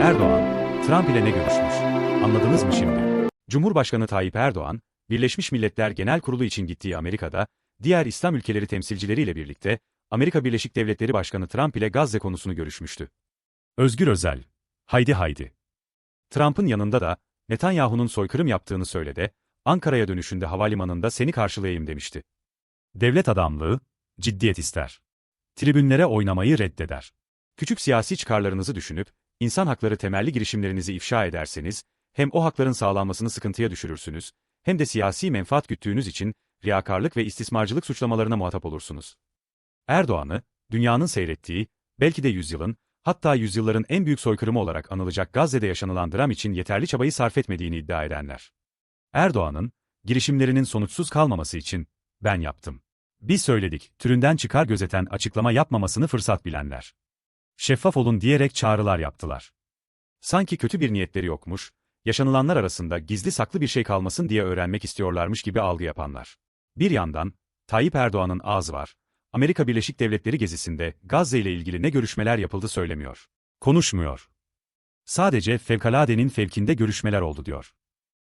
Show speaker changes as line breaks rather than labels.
Erdoğan, Trump ile ne görüşmüş? Anladınız mı şimdi? Cumhurbaşkanı Tayyip Erdoğan, Birleşmiş Milletler Genel Kurulu için gittiği Amerika'da, diğer İslam ülkeleri temsilcileriyle birlikte, Amerika Birleşik Devletleri Başkanı Trump ile Gazze konusunu görüşmüştü. Özgür Özel, haydi haydi. Trump'ın yanında da, Netanyahu'nun soykırım yaptığını söyledi, Ankara'ya dönüşünde havalimanında seni karşılayayım demişti. Devlet adamlığı, ciddiyet ister. Tribünlere oynamayı reddeder. Küçük siyasi çıkarlarınızı düşünüp, insan hakları temelli girişimlerinizi ifşa ederseniz, hem o hakların sağlanmasını sıkıntıya düşürürsünüz, hem de siyasi menfaat güttüğünüz için, riyakarlık ve istismarcılık suçlamalarına muhatap olursunuz. Erdoğan'ı, dünyanın seyrettiği, belki de yüzyılın, hatta yüzyılların en büyük soykırımı olarak anılacak Gazze'de yaşanılan dram için yeterli çabayı sarf etmediğini iddia edenler. Erdoğan'ın, girişimlerinin sonuçsuz kalmaması için, ben yaptım. Biz söyledik, türünden çıkar gözeten açıklama yapmamasını fırsat bilenler. Şeffaf olun diyerek çağrılar yaptılar. Sanki kötü bir niyetleri yokmuş, yaşanılanlar arasında gizli saklı bir şey kalmasın diye öğrenmek istiyorlarmış gibi algı yapanlar. Bir yandan, Tayyip Erdoğan'ın ağzı var. Amerika Birleşik Devletleri gezisinde Gazze ile ilgili ne görüşmeler yapıldı söylemiyor. Konuşmuyor. Sadece fevkaladenin fevkinde görüşmeler oldu diyor.